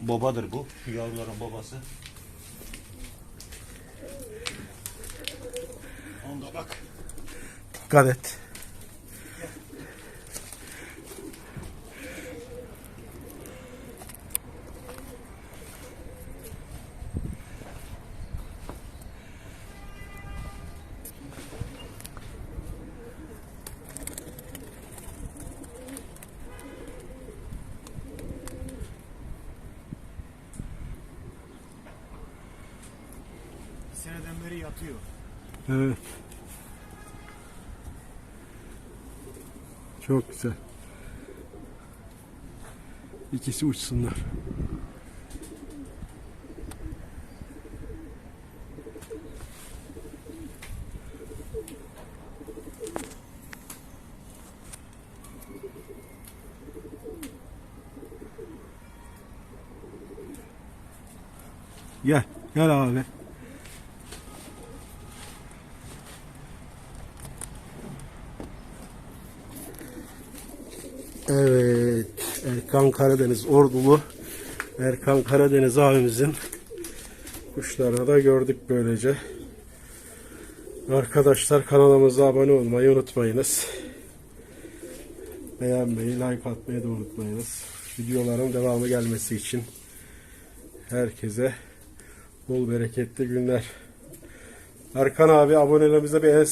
babadır bu. Yavruların babası. Onda bak. Dikkat et. Seneden beri yatıyor. Evet. Çok güzel. İkisi uçsunlar. Gel, gel abi. Evet, Erkan Karadeniz Ordulu Erkan Karadeniz abimizin kuşlarını da gördük böylece. Arkadaşlar kanalımıza abone olmayı unutmayınız. Beğenmeyi, like atmayı da unutmayınız. Videoların devamı gelmesi için herkese bol bereketli günler. Erkan abi abonelerimize bir el